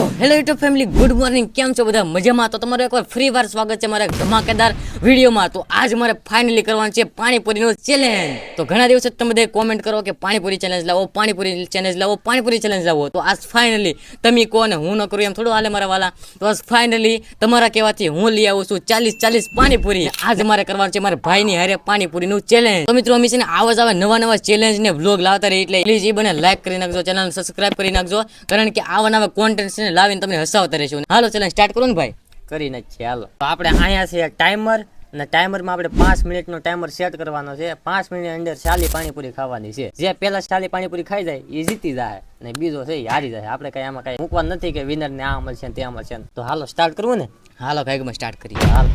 So hello YouTube family good morning કેમ છો બધા? મજામાં? તો તમારું એકવાર ફ્રી વાર સ્વાગત છે મારા ધમાકેદાર વિડીયોમાં. તો આજ મારે ફાઇનલી કરવાનું છે પાણીપુરીનો ચેલેન્જ તો ઘણા દિવસે તમે બધા કોમેન્ટ કરો કે પાણીપુરી ચેલેન્જ લાવો, પાણીપુરી ચેલેન્જ લાવો, પાણીપુરી ચેલેન્જ લાવો. તો આજ ફાઇનલી તમે કહો ને હું ન કરું એમ થોડું હાલે મારા વાલા. તો આજ ફાઇનલી તમારા કહેવાથી હું લઈ આવું છું ચાલીસ ચાલીસ પાણીપુરી. આજ મારે કરવાનું છે મારા ભાઈની હારે પાણીપુરીનું ચેલેન્જ તો મિત્રો, અમે છે ને આવા જ આવા નવા નવા ચેલેન્જ ને બ્લોગ લાવતા રહી એટલે પ્લીઝ એ બને લાઈક કરી નાખજો ચેનલ સબસ્ક્રાઇબ કરી નાખજો. કારણ કે આવા નવા કોન્ટેન્ટ છે ને લાવીને તમને હસાવતા રહેશું. હાલો ચેલેન્જ સ્ટાર્ટ કરો ને ભાઈ. કરી નાખીએ હાલો. તો આપણે અહીંયા છે ટાઈમર અને ટાઈમરમાં આપણે પાંચ મિનિટનો ટાઈમર સેટ કરવાનો છે. પાંચ મિનિટ અંદર શાલી પાણીપુરી ખાવાની છે. જે પહેલા શાલી પાણીપુરી ખાઈ જાય એ જીતી જાય અને બીજો છે એ હારી જાય. આપણે કઈ આમાં કઈ મૂકવાનું નથી કે વિનર ને આ અમલ ને તે અમલ ને. તો હાલો સ્ટાર્ટ કરવું ને? હાલો ભાઈમાં સ્ટાર્ટ કરીએ. હાલો.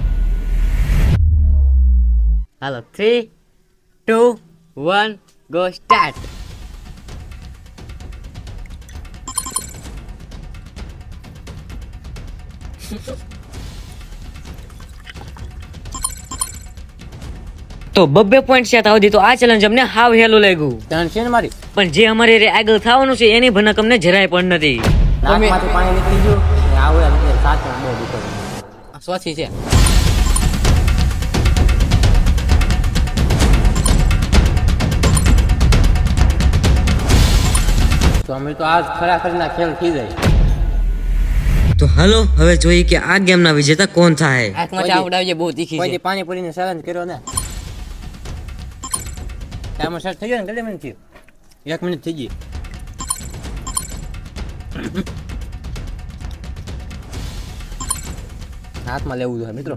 હાલો three two one go start તો બબ્બે પોઈન્ટ છે તાવદી તો આ ચેલેન્જ અમને હાવ હેલું લાગ્યું. ધન છે ને મારી? પણ જે અમારે રે આગળ થવાનું છે એની ભનક અમને જરાય પણ નથી. નાકમાંથી પાણી નીકળી ગયું ને આ ઓલા નીકળે સાચમાં બહુ દુખે સ્વાથી છે. તો અમે તો આજ ખરાખરીના ખેલ થઈ જાય. તો હાલો હવે જોઈએ કે આ ગેમના વિજેતા કોણ થાય. આંખમાં ચાવડાવીએ બહુ તીખી કોઈ છે. દી પાણીપુરીને ચેલેન્જ કર્યો ને? ટાઈમર સેટ થઈ ગયો ને કેટલી મિનિટ થયું? એક મિનિટ થઈ ગઈ. હાથમાં લેવું જોઈએ મિત્રો.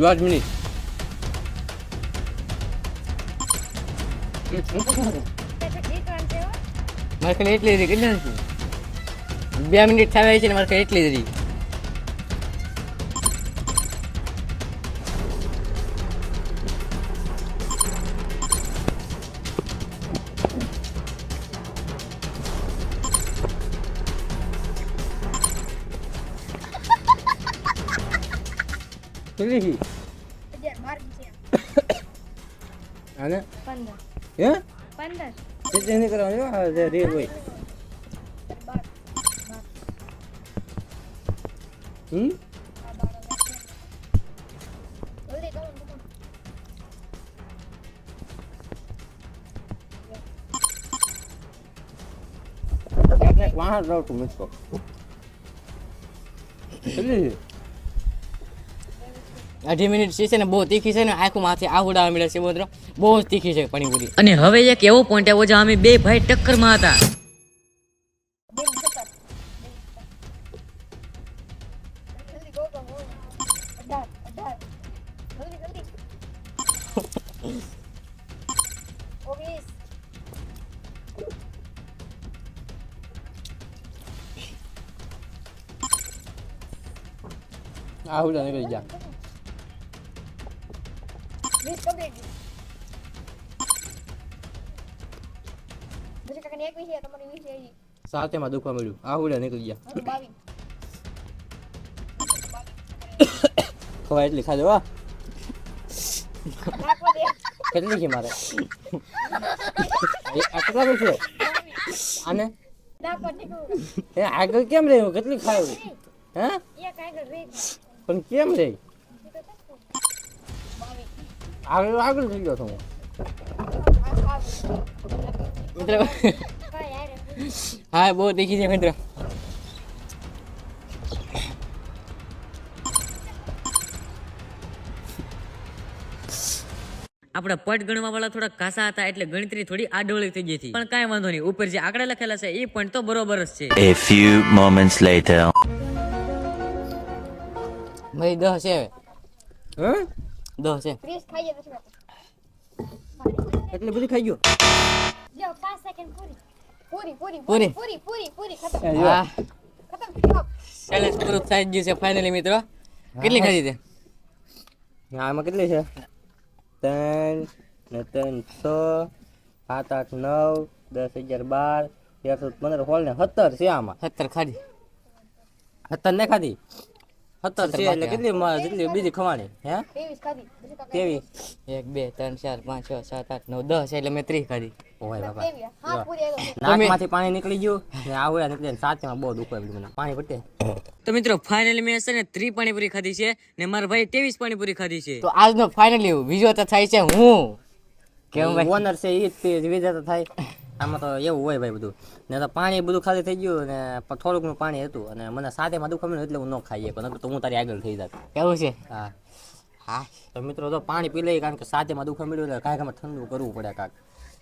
દોઢ મિનિટ મારે ખાલી એટલી રહી. કેટલી નથી બે મિનિટ થવા છે ને મારે ખાલી એટલી જ રહી. કેટલી અને પંદર. હે? પંદર. એટલે નહીં કરવાનું આ રેલ હોય હમ વાહન રહું છું મિત્રો અઢી મિનિટ છે ને બહુ તીખી છે ને આખું માથે આહુડા મળે છે મિત્રો બહુ જ તીખી છે પાણીપુરી અને હવે એક એવો પોઈન્ટ આવ્યો જ્યાં અમે બે ભાઈ ટક્કરમાં હતા. બે નીકળી સત્તર. વીસ complete. પછી કાકાની એકવીસ છે, તમારી વીસ છે હજી. સાથેમાં દુખવા મળ્યું આહુડા નીકળી ગયા. ખવાય એટલી ખાજો હો નાખવા દે. કેટલી છે મારે આ કેટલા છે આને આગળ કેમ રહ્યું કેટલી ખાયું હે એક રહી. પણ કેમ રહી. આગળ આગળ થઈ ગયો આ. મિત્રો હા બહુ છે મિત્રો આપણા પટ ગણવા વાળા થોડા કાસા હતા એટલે ગણતરી થોડી આડોળી થઈ ગઈ હતી. પણ કાંઈ વાંધો નહીં. ઉપર જે આંકડા લખેલા છે એ પણ તો બરોબર જ છે. A few moments later. ભાઈ દહ છે હે? દહ છે. ત્રીસ એટલી બધી ખાઈ ગયો. જો પાંચ સેકન્ડ પૂરી. પૂરી પૂરી પૂરી. ચેલેન્જ પૂરું થઈ ગયું છે ફાઇનલી મિત્રો. કેટલી ખાધી છે આમાં કેટલી છે? ત્રણ ને ત્રણ છ સાત આઠ નવ દસ અગિયાર બાર તેર ચૌદ પંદર સોળ ને સત્તર છે આમાં. સત્તર ખાધી. સત્તર ને ખાધી? સત્તર છે એટલે કેટલી જેટલી બીજી ખવાણી હે? કેવી એક બે ત્રણ ચાર પાંચ છ સાત આઠ નવ દસ એટલે મેં ત્રીસ ખાધી. ઓય આવ્યો નાકમાંથી પાણી નીકળી ગયું ને આ નીકળે સાચમાં બહુ દુખે મને. પાણી પટે. તો મિત્રો ફાઇનલી મેં છે ને ત્રી પાણીપુરી ખાધી છે ને મારા ભાઈ ત્રેવીસ પાણીપુરી ખાધી છે. તો આજનો ફાઇનલી બીજો તો થાય છે હું. કેમ ઓનર છે એ જ વિજેતા થાય. આમાં તો એવું હોય ભાઈ બધું. ને તો પાણી બધું ખાલી થઈ ગયું ને થોડુંકનું થોડુંક પાણી હતું. અને મને સાથેમાં માં ને એટલે હું ન ખાઈએ પણ તો હું તારી આગળ થઈ જાત. કેવું છે? હા. હા. તો મિત્રો તો પાણી પી લઈ કારણ કે સાથેમાં દુખે મળ્યું એટલે કાંઈક આમાં ઠંડુ કરવું પડે કાંક.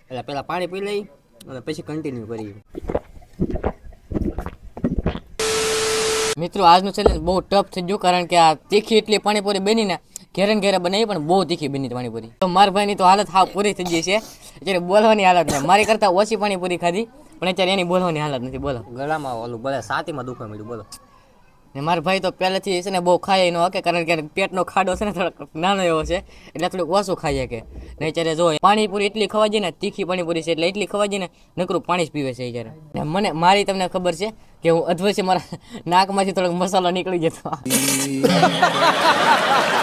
એટલે પહેલાં પાણી પી લઈ અને પછી કન્ટિન્યુ કરીએ. મિત્રો આજનું ચેલેન્જ બહુ ટફ થઈ ગયું કારણ કે આ તીખી એટલી પાણીપુરી બની ને ઘેરે ઘેરે બનાવી પણ બહુ તીખી બની પાણીપુરી. તો મારા ભાઈની તો હાલત હાવ પૂરી થઈ ગઈ છે. અત્યારે બોલવાની હાલત નહીં મારી કરતાં ઓછી પાણીપુરી ખાધી પણ અત્યારે એની બોલવાની હાલત નથી. બોલો. ગળામાં ઓલું બોલે સાતીમાં દુખવા મળ્યું બોલો. ને મારા ભાઈ તો પહેલેથી છે ને બહુ ખાય ન હકે કારણ કે પેટનો ખાડો છે ને થોડોક નાનો એવો છે એટલે થોડુંક ઓછું ખાઈ શકે. ને અત્યારે જો પાણીપુરી એટલી ખવાઈ જાય ને તીખી પાણીપુરી છે એટલે એટલી ખવાઈ જાય ને નકરું પાણી જ પીવે છે અત્યારે. ને મને મારી તમને ખબર છે કે હું અધવશે મારા નાકમાંથી થોડોક મસાલો નીકળી જતો.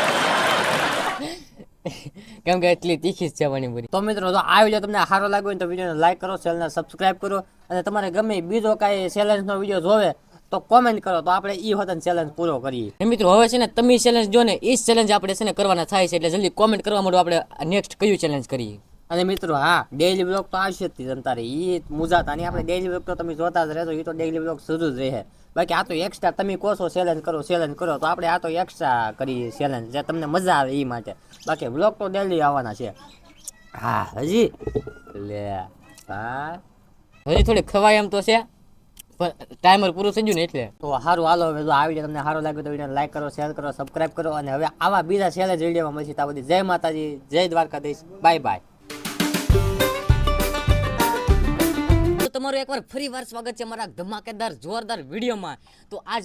કેમ કે એટલી તીખી જ પાણીપુરી તો મિત્રો, જો આ વીડિયો તમને સારો લાગ્યો હોય તો વિડીયોને લાઈક કરો ચેનલને સબસ્ક્રાઈબ કરો અને તમારે ગમે બીજો કાંઈ ચેલેન્જનો વીડિયો જોવે તો કોમેન્ટ કરો. તો આપણે એ હોતન ચેલેન્જ પૂરો કરીએ. મિત્રો, હવે છે ને તમે ચેલેન્જ જો ને એ જ ચેલેન્જ આપણે છે ને કરવાના થાય છે એટલે જલ્દી કોમેન્ટ કરવા માટે આપણે નેક્સ્ટ કયું ચેલેન્જ કરીએ? અને મિત્રો, હા ડેઈલી બ્લોગ તો આવશે જ તે જનતારે એ મુજાતા. નહીં આપણે ડેઈલી બ્લોગ તો તમે જોતા જ રહેશો એ તો ડેઈલી બ્લોગ શરૂ જ રહે. બાકી આ તો એક્સ્ટ્રા તમે કહો છો ચેલેન્જ કરો ચેલેન્જ કરો, તો આપણે આ તો એક્સ્ટ્રા કરીએ ચેલેન્જ જે તમને મજા આવે એ માટે. બાકી બ્લોગ તો ડેઈલી આવવાના છે. હા, હજી? લે, હા. હજી થોડી ખવાય એમ તો છે. ટાઈમર પૂરું થઈ ગયું ને એટલે. તો સારું હાલો, હવે જો આવી જાય તમને સારું લાગ્યું તો વીડિયો લાઈક કરો શેર કરો સબસ્ક્રાઈબ કરો. અને હવે આવા બીજા સેલેજ વિડીયોમાં મળશે. ત્યાં બધી જય માતાજી, જય દ્વારકાધીશ. બાય બાય તમારું એકવાર ફરી વાર સ્વાગત છે મારા ધમાકેદાર જોરદાર વિડીયોમાં. તો આજ